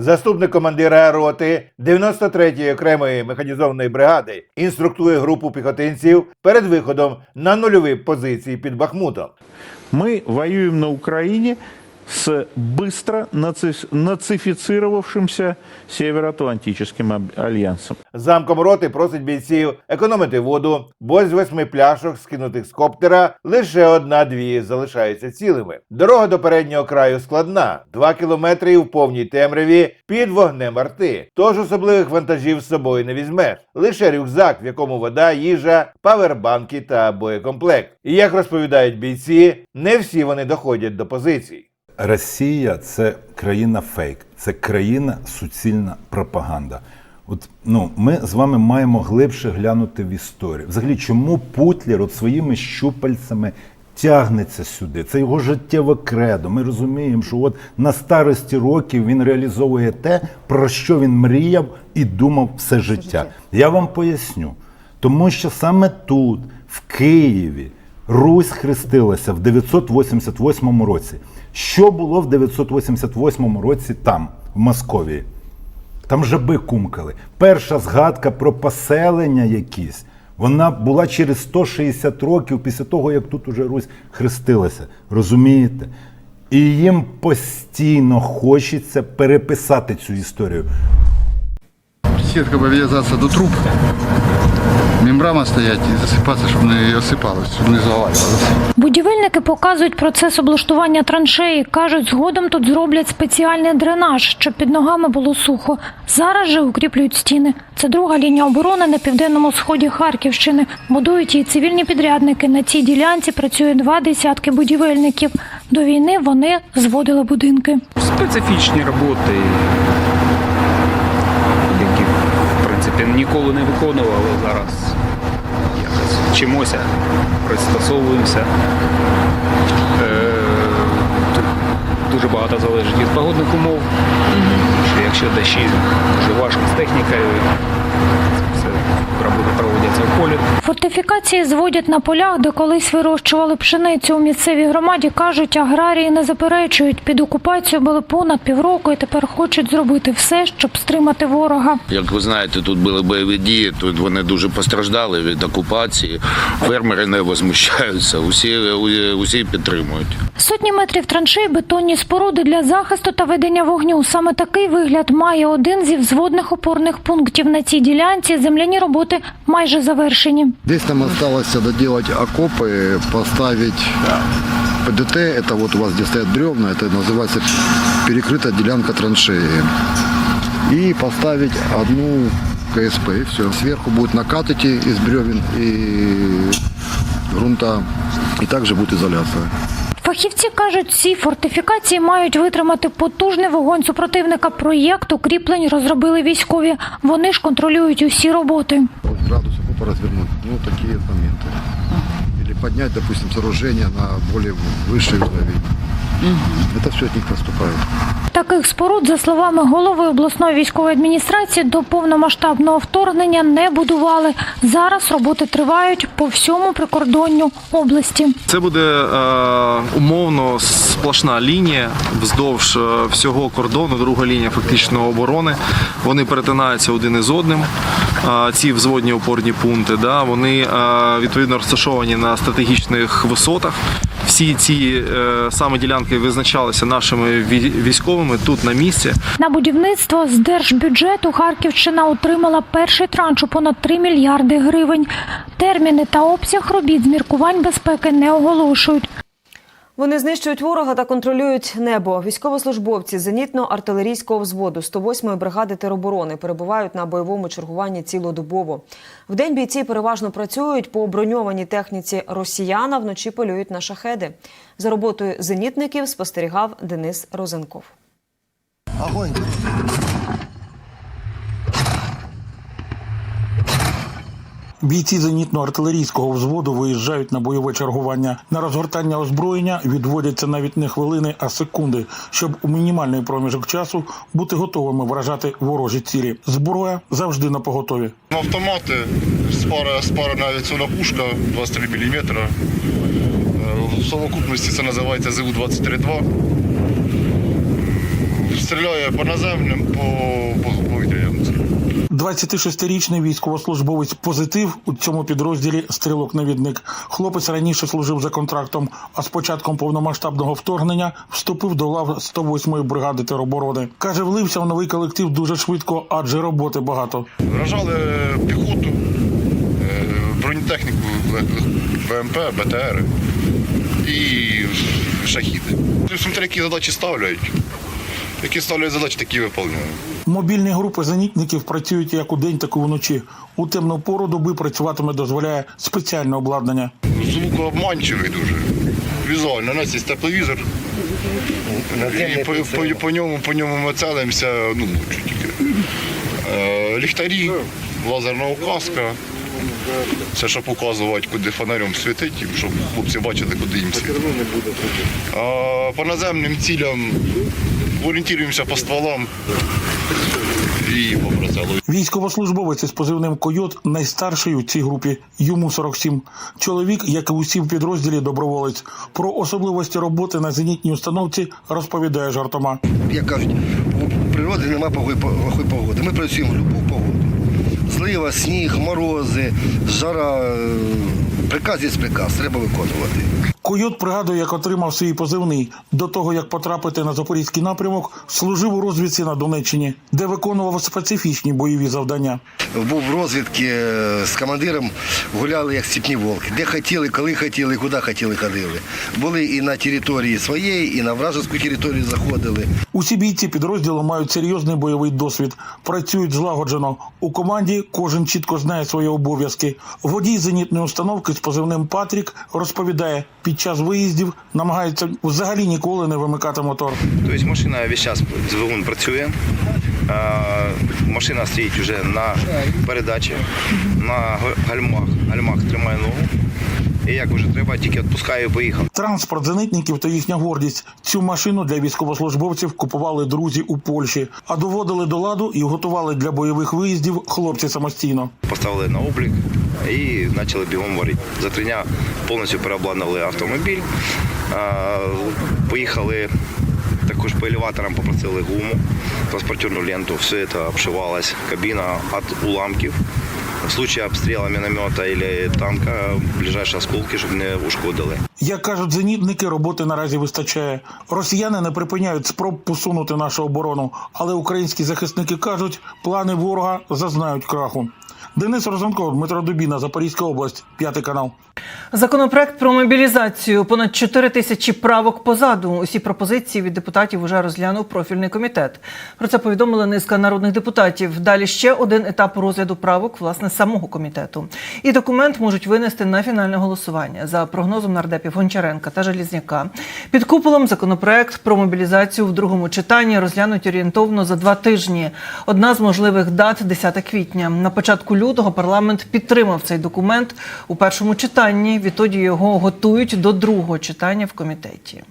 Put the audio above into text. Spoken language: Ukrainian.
Заступник командира роти 93-ї окремої механізованої бригади інструктує групу піхотинців перед виходом на нульові позиції під Бахмутом. Ми воюємо на Украине с быстро наци- нацифицировавшимся Североатлантическим альянсом. Замком роти просить бійців економити воду, бо з восьми пляшок, скинутих з коптера, лише одна-дві залишаються цілими. Дорога до переднього краю складна, два кілометри в повній темряві під вогнем арти. Тож особливих вантажів з собою не візьмеш. Лише рюкзак, в якому вода, їжа, павербанки та боєкомплект. І як розповідають бійці, не всі вони доходять до позицій. Росія це країна фейк, це країна суцільна пропаганда. От ну ми з вами маємо глибше глянути в історію. Взагалі, чому Путлер от своїми щупальцями тягнеться сюди? Це його життєве кредо. Ми розуміємо, що от на старості років він реалізовує те, про що він мріяв і думав все життя. Я вам поясню. Тому що саме тут, в Києві, Русь хрестилася в 988 році. Що було в 988 році там, в Московії? Там жаби кумкали. Перша згадка про поселення якісь, вона була через 160 років після того, як тут уже Русь хрестилася. Розумієте? І їм постійно хочеться переписати цю історію. Сітка прив'язатися до труб, мембрана стоять і засипатися, щоб не осипалось, щоб не завалювалося. Будівельники показують процес облаштування траншеї. кажуть, згодом тут зроблять спеціальний дренаж, щоб під ногами було сухо. Зараз же укріплюють стіни. Це друга лінія оборони на південному сході Харківщини. Будують її цивільні підрядники. На цій ділянці працює два десятки будівельників. До війни вони зводили будинки. специфічні роботи, які в принципі ніколи не виконували зараз. Вчимося, пристосовуємося. Е, тут дуже багато залежить від погодних умов. Що якщо дощі, дуже важко з технікою. Це роботи проводяться в полі. Фортифікації зводять на полях, де колись вирощували пшеницю. У місцевій громаді кажуть, аграрії не заперечують. Під окупацією були понад півроку і тепер хочуть зробити все, щоб стримати ворога. Як ви знаєте, тут були бойові дії, тут вони дуже постраждали від окупації. Фермери не возмущаються, усі, усі підтримують. Сотні метрів траншей, бетонні споруди для захисту та ведення вогню. Саме такий вигляд має один зі взводних опорних пунктів на цій ділянці. Земляні роботи майже завершені. Здесь нам осталось доделать окопы, поставить ПДТ, это вот у вас где стоят бревна, это называется перекрытая делянка траншеи. И поставить одну КСП, и все. Сверху будет накат идти из бревен и грунта, и также будет изоляция. Фахівці кажуть, ці фортифікації мають витримати потужний вогонь супротивника. Проєкт укріплень розробили військові. Вони ж контролюють усі роботи. Вот градус окопа развернуть, ну такие моменты. Или поднять, допустим, сооружение на более высший уровень. Это все от них поступает. Таких споруд, за словами голови обласної військової адміністрації, до повномасштабного вторгнення не будували. Зараз роботи тривають по всьому прикордонню області. Це буде е, умовно сплошна лінія вздовж е, всього кордону, друга лінія фактично оборони. Вони перетинаються один із одним. Е, ці взводні опорні пункти. Да, вони е, відповідно розташовані на стратегічних висотах. Всі ці е, саме ділянки визначалися нашими військовими тут на місці. На будівництво з держбюджету Харківщина отримала перший транш у понад 3 мільярди гривень. Терміни та обсяг робіт з міркувань безпеки не оголошують. Вони знищують ворога та контролюють небо. Військовослужбовці зенітно-артилерійського взводу 108-ї бригади тероборони перебувають на бойовому чергуванні цілодобово. Вдень бійці переважно працюють по броньованій техніці росіян, вночі полюють на шахеди. За роботою зенітників спостерігав Денис Розенков. Бійці зенітно-артилерійського взводу виїжджають на бойове чергування. На розгортання озброєння відводяться навіть не хвилини, а секунди, щоб у мінімальний проміжок часу бути готовими вражати ворожі цілі. Зброя завжди на поготові. Автоматы, спара, спара авіаційна пушка 23 мм. В совокупності це називається ЗУ-23-2. стріляє по наземним, по. 26-річний військовослужбовець позитив у цьому підрозділі стрілок-навідник. Хлопець раніше служив за контрактом, а з початком повномасштабного вторгнення вступив до лав 108-ї бригади тероборони. Каже, влився в новий колектив дуже швидко, адже роботи багато. Вражали піхоту, е, бронетехніку, БМП, БТР і шахіди. Смотря які задачі ставляють. Які ставляють задачі, такі виконуємо. Мобільні групи зенітників працюють як у день, так і вночі. У темну пору доби працюватиме дозволяє спеціальне обладнання. Звук обманчивий дуже. Візуально, у нас є тепловізор. І по, по, по, ньому, по ньому ми целимося, ну, тільки. Е, ліхтарі, лазерна указка. Це щоб показувати, куди фонарем світить, щоб хлопці бачили, куди їм світить. А по наземним цілям орієнтуємося по стволам і по прицелу. Військовослужбовець із позивним Койот найстарший у цій групі. Йому 47. Чоловік, як і усі в підрозділі, доброволець. Про особливості роботи на зенітній установці розповідає жартома. як кажуть, у природи немає плохої плохої погоди. Ми працюємо в будь-яку погоду. Злива, сніг, морози, жара. е, Приказ є приказ, треба виконувати. Койот пригадує, як отримав свій позивний. До того як потрапити на запорізький напрямок, служив у розвідці на Донеччині, де виконував специфічні бойові завдання. Був в розвідці е, з командиром, гуляли як степні волки. Де хотіли, коли хотіли, куди хотіли, ходили. Були і на території своєї, і на вражеську територію заходили. Усі бійці підрозділу мають серйозний бойовий досвід, працюють злагоджено. У команді кожен чітко знає свої обов'язки. Водій зенітної установки з позивним Патрік розповідає, під час виїздів намагається взагалі ніколи не вимикати мотор. Тобто машина весь час двигун працює. Машина стоїть вже на передачі, на га- гальмах. Гальмах тримає ногу. І як вже треба, тільки відпускаю і поїхав. Транспорт зенитників та їхня гордість. Цю машину для військовослужбовців купували друзі у Польщі, а доводили до ладу і готували для бойових виїздів хлопці самостійно. Поставили на облік і почали бігом варити. За три дня повністю переобладнали автомобіль. Поїхали також по елеваторам попросили гуму, транспортерну ленту, все це обшивалось, кабіна від уламків. В случае обстріла міномета або танка ближайші осколки, щоб не ушкодили. Як кажуть зенітники, роботи наразі вистачає. Росіяни не припиняють спроб посунути нашу оборону, але українські захисники кажуть, плани ворога зазнають краху. Денис Розанков, Дмитро Дубіна, Запорізька область, п'ятий канал. Законопроект про мобілізацію. Понад 4 тисячі правок позаду. Усі пропозиції від депутатів уже розглянув профільний комітет. Про це повідомила низка народних депутатів. Далі ще один етап розгляду правок власне самого комітету. І документ можуть винести на фінальне голосування за прогнозом нардепів Гончаренка та Желізняка. Під куполом законопроект про мобілізацію в другому читанні розглянуть орієнтовно за два тижні. Одна з можливих дат 10 квітня. На початку лютого парламент підтримав цей документ у першому читанні. Відтоді його готують до другого читання в комітеті.